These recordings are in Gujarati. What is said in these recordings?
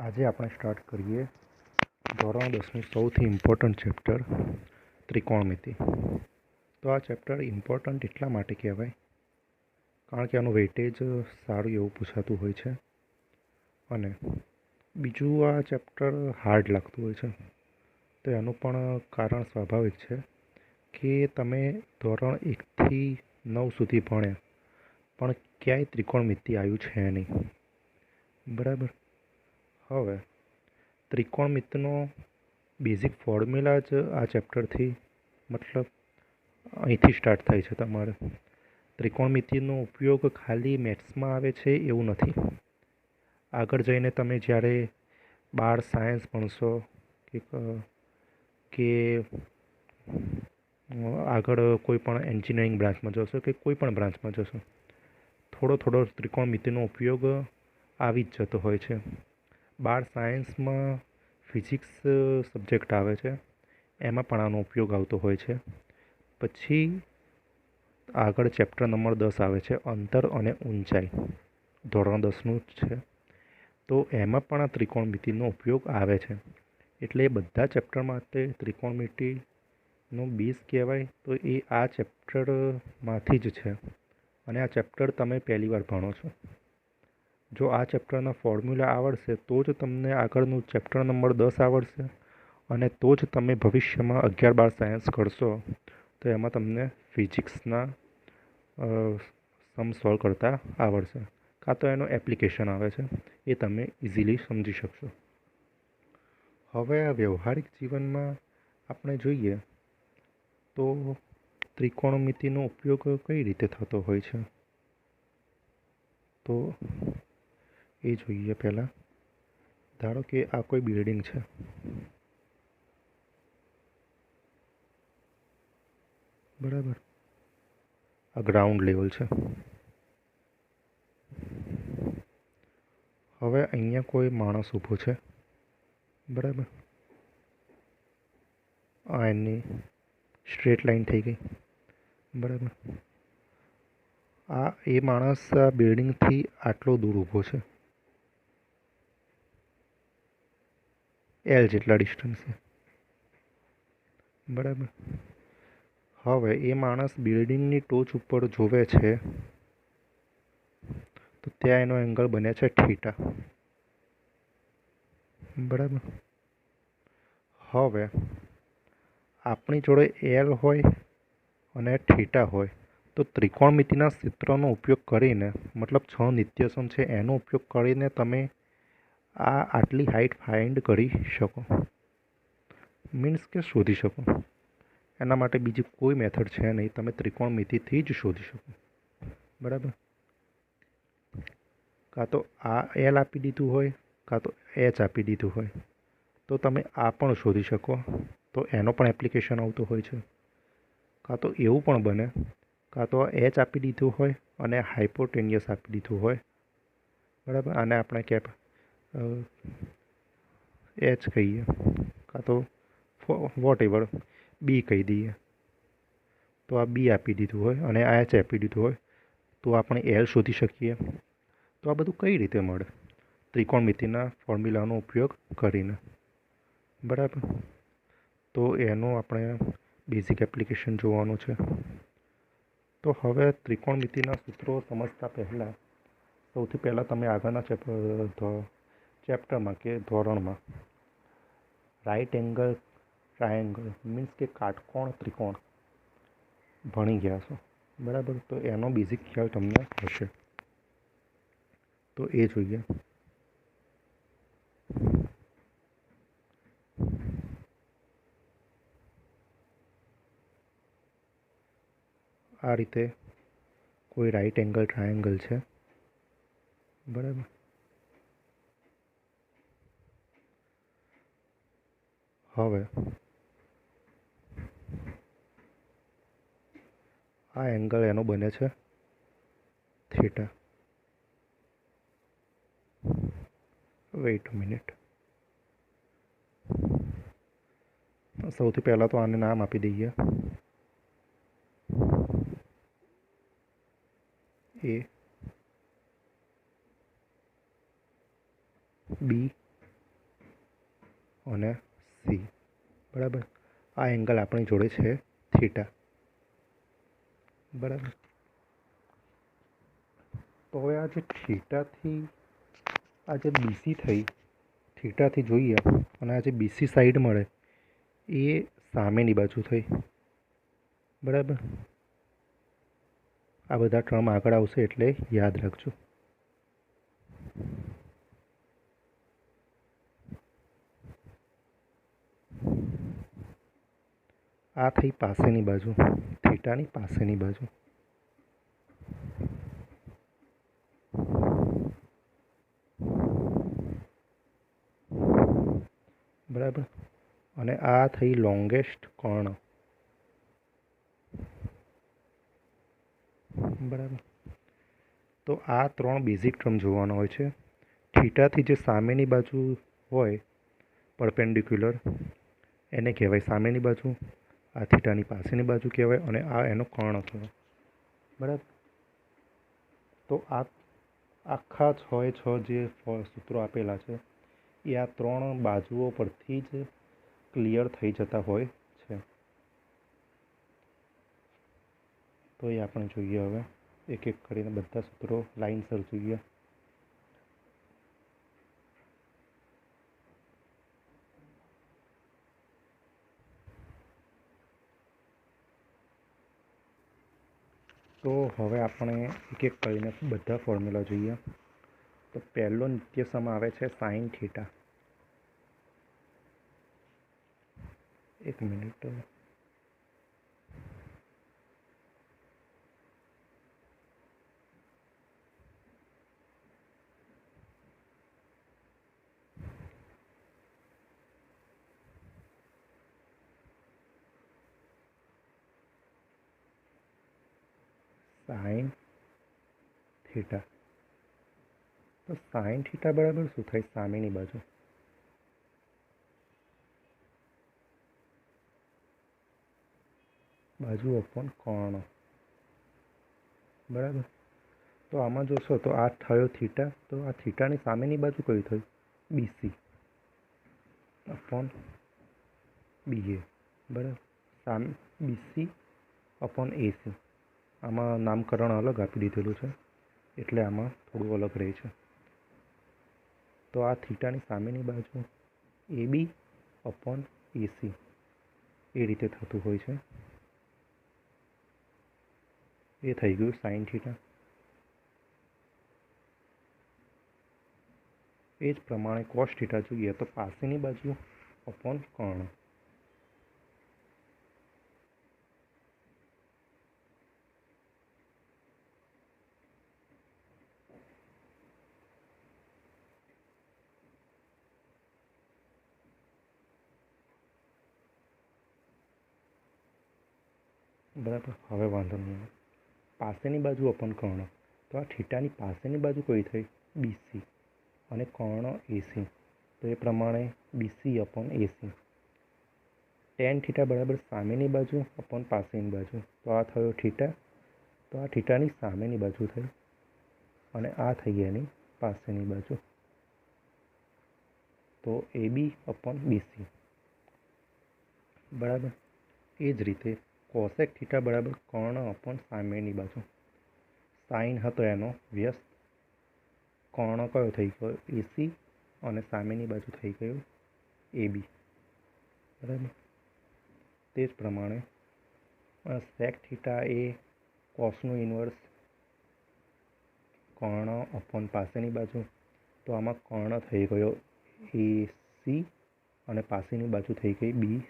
આજે આપણે સ્ટાર્ટ કરીએ ધોરણ દસનું સૌથી ઇમ્પોર્ટન્ટ ચેપ્ટર ત્રિકોણમિતિ. તો આ ચેપ્ટર ઇમ્પોર્ટન્ટ એટલા માટે કહેવાય કારણ કે આનું વેઇટેજ સારું એવું પૂછાતું હોય છે અને બીજું આ ચેપ્ટર હાર્ડ લાગતું હોય છે. તો એનું પણ કારણ સ્વાભાવિક છે કે તમે ધોરણ એકથી નવ સુધી ભણ્યા, પણ ક્યાંય ત્રિકોણમિતિ આવ્યું છે નહીં. બરાબર? હવે, ત્રિકોણમિતિનો બેઝિક ફોર્મ્યુલા જ આ ચેપ્ટરથી મતલબ અહીંથી સ્ટાર્ટ થાય છે તમારે. ત્રિકોણમિતિનો ઉપયોગ ખાલી મેથ્સમાં આવે છે એવું નથી. આગળ જઈને તમે જ્યારે બાર સાયન્સ ભણશો કે કે આગળ કોઈ પણ એન્જિનિયરિંગ બ્રાન્ચમાં જશો કે કોઈ પણ બ્રાન્ચમાં જશો, થોડો થોડો ત્રિકોણમિતિનો ઉપયોગ આવી જ જતો હોય છે. બાર સાયન્સમાં ફિઝિક્સ સબ્જેક્ટ આવે છે. એમાં પણ આનો ઉપયોગ આવતો હોય છે. પછી આગળ ચેપ્ટર નંબર દસ આવે છે, અંતર અને ઊંચાઈ. ધોરણ દસનું જ છે. તો એમાં પણ આ ત્રિકોણમિતિનો ઉપયોગ આવે છે. એટલે એ બધા ચેપ્ટર માટે ત્રિકોણમિતિનો બેઝ કહેવાય તો એ આ ચેપ્ટરમાંથી જ છે. અને આ ચેપ્ટર તમે પહેલી વાર ભણો છો. જો આ ચેપ્ટરના ફોર્મ્યુલા આવડશે, તો જ તમને આગળનું ચેપ્ટર નંબર દસ આવડશે અને તો જ તમે ભવિષ્યમાં અગિયાર બાર સાયન્સ કરશો. તો એમાં તમને ફિઝિક્સના સમ સોલ્વ કરતાં આવડશે. કાં તો એનો એપ્લિકેશન આવે છે, એ તમે ઇઝીલી સમજી શકશો. હવે આ વ્યવહારિક જીવનમાં આપણે જોઈએ તો ત્રિકોણમિતિનો ઉપયોગ કઈ રીતે થતો હોય છે? તો એ જોઈએ પહેલાં. ધારો કે આ કોઈ બિલ્ડિંગ છે. બરાબર. આ ગ્રાઉન્ડ લેવલ છે. હવે અહીંયા કોઈ માણસ ઊભો છે. બરાબર. આ એની સ્ટ્રેટ લાઈન થઈ ગઈ. બરાબર. આ એ માણસ આ બિલ્ડિંગથી આટલો દૂર ઊભો છે. એલ જેટલા ડિસ્ટન્સે બરાબર. હવે એ માણસ બિલ્ડિંગની ટોચ ઉપર જોવે છે, તો ત્યાં એનો એંગલ બને છે થીટા બરાબર. હવે આપણી જોડે એલ હોય અને થીટા હોય, તો ત્રિકોણમિતિના સૂત્રનો ઉપયોગ કરીને, મતલબ છ નિત્યસમ છે, એનો ઉપયોગ કરીને તમે આ આટલી હાઇટ ફાઇન્ડ કરી શકો. મીન્સ કે શોધી શકો. એના માટે બીજી કોઈ મેથડ છે નહીં. તમે ત્રિકોણમિતિથી જ શોધી શકો. બરાબર? કાં તો આ એલ આપી દીધું હોય, કાં તો એચ આપી દીધું હોય. તો તમે આ પણ શોધી શકો. તો એનો પણ એપ્લિકેશન આવતો હોય છે. કાં તો એવું પણ બને. કાં તો એચ આપી દીધું હોય અને હાઇપોટેનિયસ આપી દીધું હોય. બરાબર? આને આપણે કેપ એચ કહીએ. કાં તો વોટ એવર બી કહી દઈએ. તો આ બી આપી દીધું હોય અને આ એચ આપી દીધું હોય, તો આપણે એલ શોધી શકીએ. તો આ બધું કઈ રીતે મળે? ત્રિકોણમિતિના ફોર્મ્યુલાનો ઉપયોગ કરીને. બરાબર? તો એનું આપણે બેઝિક એપ્લિકેશન જોવાનું છે. તો હવે ત્રિકોણમિતિના સૂત્રો સમજતા પહેલાં, સૌથી પહેલાં તમે આગળના ચેપ્ટર ચેપ્ટરમાં કે ધોરણમાં રાઈટ એંગલ ટ્રાયેંગલ મીન્સ કે કાટકોણ, ત્રિકોણ ભણી ગયા છો. બરાબર? તો એનો બેઝિક ખ્યાલ તમને હશે. તો એ જોઈએ. આ રીતે કોઈ રાઈટ એંગલ ટ્રાયેંગલ છે. બરાબર? હવે. આ એંગલ એનો બને છે થીટા વેઇટ મિનિટ સૌથી પહેલાં તો આને નામ આપી દઈએ. એ બી અને સી. બરાબર? આ એંગલ આપણી જોડે છે થીટા. બરાબર? તો હવે આ જે થીટાથી, આ જે બીસી થઈ, થીટાથી જોઈએ અને આ જે બીસી સાઈડ મળે, એ સામેની બાજુ થઈ. બરાબર? આ બધા ટર્મ આગળ આવશે એટલે યાદ રાખજો. આ થઈ પાસેની બાજુ, થીટાની પાસેની બાજુ. બરાબર? અને આ થઈ લોંગેસ્ટ કર્ણ. બરાબર? તો આ ત્રણ બેઝિક ટર્મ જોવાનો હોય છે. થીટાથી જે સામેની બાજુ હોય પરપેન્ડિક્યુલર એને કહેવાય સામેની બાજુ. આ થીટાની પાસેની બાજુ કહેવાય અને આ એનો કર્ણ કહેવાય. બરાબર? તો આ આખા છ એ છ જે સૂત્રો આપેલા છે, એ આ ત્રણ બાજુઓ પરથી જ ક્લિયર થઈ જતા હોય છે. તો એ આપણે જોઈએ હવે એક એક કરીને બધા સૂત્રો લાઇનસર જોઈએ. તો હવે આપણે એક એક કરીને બધા ફોર્મ્યુલા જોઈએ. તો પહેલો નિત્યસમ આવે છે સાઇન થીટા એક મિનિટ. સાઈન થીટા તો સાઈન થીટા બરાબર શું થાય? સામેની બાજુ. બાજુ અપોન કર્ણ બરાબર? તો આમાં જોશો તો આ થયો થીટા તો આ થીટાની સામેની બાજુ કઈ થયું? બીસી અપોન બીએ બરાબર? સામે બીસી અપોન એસી આમાં નામકરણ અલગ આપી દીધેલું છે, એટલે આમાં થોડું અલગ રહે છે. તો આ થીટાની સામેની બાજુ એ બી અપોન એસી એ રીતે થતું હોય છે. એ થઈ ગયું સાઇન થીટા એ જ પ્રમાણે કોસ થીટા જોઈએ તો પાસેની બાજુ અપોન કર્ણ. બરાબર. હવે વાંધો નહીં. પાસેની બાજુ અપન કર્ણ. તો આ થીટાની પાસેની બાજુ કઈ થઈ? બીસી અને કર્ણ એસી તો એ પ્રમાણે BC upon AC tan theta બરાબર સામેની બાજુ અપોન પાસેની બાજુ. તો આ થયો થીટા તો આ થીટાની સામેની બાજુ થઈ. અને આ થઈ એની પાસેની બાજુ. તો એ બી અપોન બીસી બરાબર? એ જ રીતે કોસેક થીટા બરાબર કર્ણ અપોન સામેની બાજુ. સાઈન હતો એનો, વ્યસ્ત. કર્ણ કયો થઈ ગયો? એસી અને સામેની બાજુ થઈ ગયું એ બી બરાબર? તે જ પ્રમાણે સેક થીટા એ કોસનું ઇન્વર્સ કર્ણ અપોન પાસેની બાજુ. તો આમાં કર્ણ થઈ ગયો એ સી અને પાસેની બાજુ થઈ ગઈ બી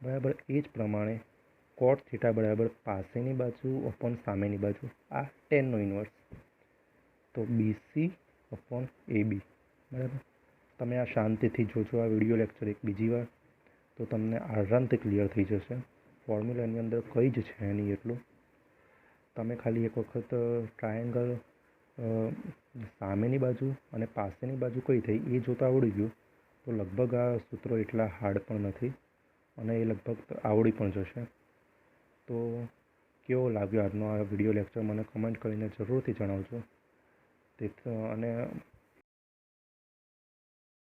બરાબર, એ જ પ્રમાણે કોટ થીટા બરાબર પાસેની બાજુ અપોન સામેની બાજુ, આ ટેનનો ઇન્વર્સ તો બીસી અપોન એ બી બરાબર? તમે આ શાંતિથી જોજો, આ વીડિયો લેક્ચર એક બીજી વાર. તો તમને આરામથી ક્લિયર થઈ જશે. ફોર્મ્યુલાની અંદર કંઈ જ છે નહીં એટલું. તમે ખાલી એક વખત ટ્રાયેંગલ સામેની બાજુ અને પાસેની બાજુ કઈ થઈ, એ જોતાં આવડી ગયું. તો લગભગ આ સૂત્રો એટલા હાર્ડ પણ નથી. અને એ લગભગ આવડી પણ જશે. તો કેવો લાગ્યો આજનો આ વીડિયો લેક્ચર મને કમેન્ટ કરીને જરૂરથી જણાવજો. તે અને